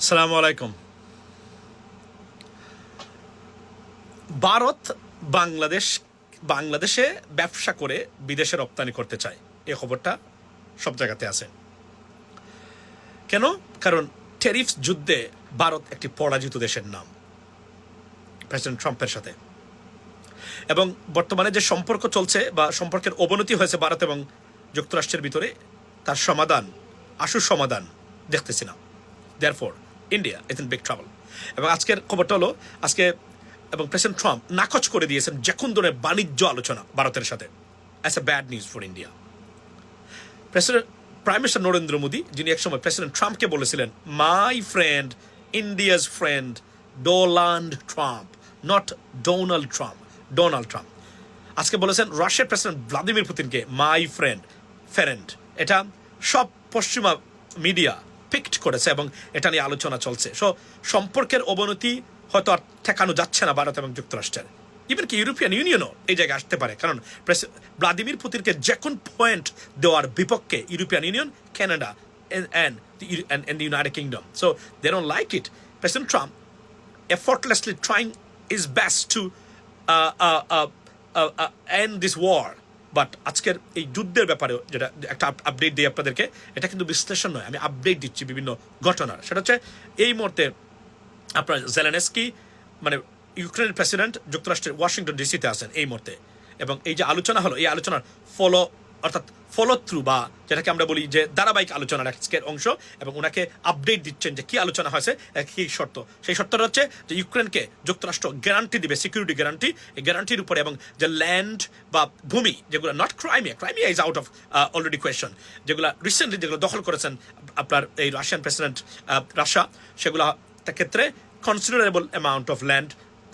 সালামু আলাইকুম। ভারত বাংলাদেশ, বাংলাদেশে ব্যবসা করে বিদেশে রপ্তানি করতে চায়। এ খবরটা সব জায়গাতে আছে। কেন? কারণ টেরিফ যুদ্ধে ভারত একটি পরাজিত দেশের নাম, প্রেসিডেন্ট ট্রাম্পের সাথে। এবং বর্তমানে যে সম্পর্ক চলছে বা সম্পর্কের অবনতি হয়েছে ভারত এবং যুক্তরাষ্ট্রের ভিতরে, তার সমাধান, আশু সমাধান দেখতেছি না। For India is in big travel এবং আজকের খবরটা হলো, আজকে এবং প্রেসিডেন্ট ট্রাম্প নাকচ করে দিয়েছেন যে কোন ধরনের বাণিজ্য আলোচনা ভারতের সাথে। As a bad news for India president prime minister Narendra Modi, যিনি একসময় প্রেসিডেন্ট ট্রাম্পকে বলেছিলেন my friend India's friend Donald Trump not Donald Trump Donald Trump আজকে বলেছেন, রাশিয়ার প্রেসিডেন্ট ভ্লাদিমির পুতিনকে মাই ফ্রেন্ড ফ্রেন্ড এটা সব পশ্চিমা মিডিয়া পিকড করেছে এবং এটা নিয়ে আলোচনা চলছে সো সম্পর্কের অবনতি হয়তো আর ঠেকানো যাচ্ছে না ভারত এবং যুক্তরাষ্ট্রের ইভেন কি ইউরোপিয়ান ইউনিয়নও এই জায়গায় আসতে পারে কারণ ভ্লাদিমির পুতিনকে যে কোন পয়েন্ট দেওয়ার বিপক্ষে European Union they don't like it. President Trump effortlessly trying his best to uh, uh, uh, uh, uh, end this war. But আজকের এই যুদ্ধের ব্যাপারে যেটা একটা আপডেট দিই আপনাদেরকে, এটা কিন্তু বিশ্লেষণ নয়। আমি আপডেট দিচ্ছি বিভিন্ন ঘটনার। সেটা হচ্ছে, এই মুহূর্তে আপনার জেলেনেস্কি মানে ইউক্রেনের প্রেসিডেন্ট যুক্তরাষ্ট্রের ওয়াশিংটন ডিসিতে আছেন এই মুহূর্তে। এবং এই যে আলোচনা হলো, এই আলোচনার ফলো অর্থাৎ ফলো থ্রু বা যেটাকে আমরা বলি যে ধারাবাহিক আলোচনার আজকের অংশ এবং ওনাকে আপডেট দিচ্ছেন যে কি আলোচনা হয়েছে কি শর্ত। সেই শর্তটা হচ্ছে যে ইউক্রেনকে যুক্তরাষ্ট্র গ্যারান্টি দিবে সিকিউরিটি গ্যারান্টি এই গ্যারান্টির উপরে এবং যে ল্যান্ড বা ভূমি, যেগুলো not Crimea Crimea is out of already question যেগুলো রিসেন্টলি যেগুলো দখল করেছেন আপনার এই রাশিয়ান প্রেসিডেন্ট রাশিয়া সেগুলো তার ক্ষেত্রে কনসিডারেবল অ্যামাউন্ট অফ ল্যান্ড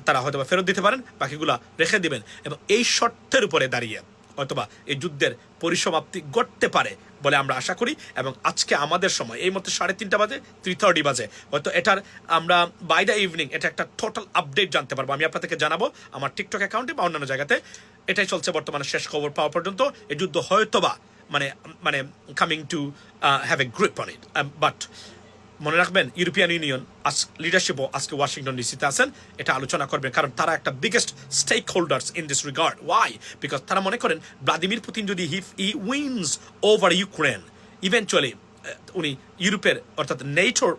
তারা হয়তো বা ফেরত দিতে পারেন, বাকিগুলা রেখে দিবেন। এবং এই শর্তের উপরে দাঁড়িয়ে হয়তোবা এই যুদ্ধের পরিসমাপ্তি ঘটতে পারে বলে আমরা আশা করি এবং আজকে আমাদের সময়, এই মধ্যে সাড়ে তিনটা বাজে থ্রি থার্টি বাজে। হয়তো এটার আমরা বাই দ্য ইভিনিং এটা একটা টোটাল আপডেট জানতে পারব। আমি আপনাদেরকে জানাব আমার টিকটক অ্যাকাউন্টে বা অন্যান্য জায়গাতে। এটাই চলছে বর্তমানে শেষ খবর পাওয়া পর্যন্ত। এই যুদ্ধ হয়তোবা মানে মানে coming to have a grip on it but মনে রাখবেন ইউরোপিয়ান ইউনিয়ন আজ লিডারশিপও আজকে ওয়াশিংটন ডিসিতে আছেন। এটা আলোচনা করবেন, কারণ তারা একটা biggest stake holders in this regard why because তারা মনে করেন ভ্লাদিমির পুতিন যদি if he wins over Ukraine eventually উনি ইউরোপের অর্থাৎ নেটোর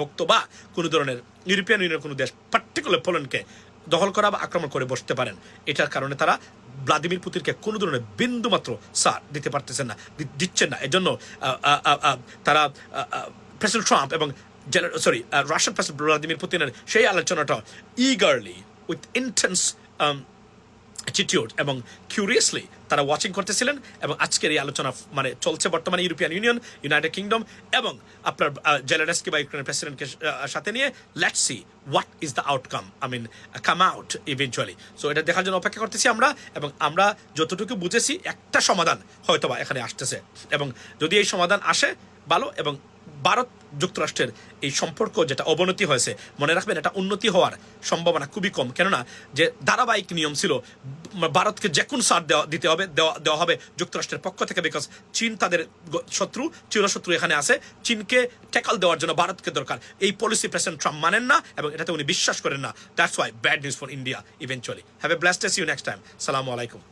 বক্তব্য বা কোনো ধরনের ইউরোপিয়ান ইউনিয়নের কোনো দেশ পার্টিকুলার পোল্যান্ডকে দখল করা বা আক্রমণ করে বসতে পারেন। এটার কারণে তারা ভ্লাদিমির পুতিনকে কোনো ধরনের বিন্দু মাত্র সার দিতে পারতেছেন না দিচ্ছেন না। এজন্য তারা প্রেসিডেন্ট ট্রাম্প এবং সরি রাশিয়ান প্রেসিডেন্ট ভ্লাদিমির পুতিনের সেই আলোচনাটা ইগারলি উইথ ইন্টেন্স অ্যাটিটিউড এবং কিউরিয়াসলি তারা ওয়াচিং করতেছিলেন এবং আজকের এই আলোচনা মানে চলছে বর্তমানে ইউরোপিয়ান ইউনিয়ন ইউনাইটেড কিংডম এবং আপনার জেলেডেস্কি বা ইউক্রেনের প্রেসিডেন্টকে সাথে নিয়ে let's see what is the outcome I mean come out eventually so এটা দেখার জন্য অপেক্ষা করতেছি আমরা এবং আমরা যতটুকু বুঝেছি একটা সমাধান হয়তোবা এখানে আসতেছে এবং যদি এই সমাধান আসে, ভালো এবং ভারত যুক্তরাষ্ট্রের এই সম্পর্ক যেটা অবনতি হয়েছে, মনে রাখবেন, এটা উন্নতি হওয়ার সম্ভাবনা খুবই কম। কেননা যে ধারাবাহিক নিয়ম ছিল, ভারতকে যে কোন সার দেওয়া, দিতে হবে, দেওয়া দেওয়া হবে যুক্তরাষ্ট্রের পক্ষ থেকে বিকজ চীন তাদের শত্রু, চিরশত্রু এখানে আছে। চীনকে ট্যাকল দেওয়ার জন্য ভারতকে দরকার। এই পলিসি প্রেসিডেন্ট ট্রাম্প মানেন না এবং এটাতে উনি বিশ্বাস করেন না। That's why bad news for India eventually have a blast you next time সালামু আলাইকুম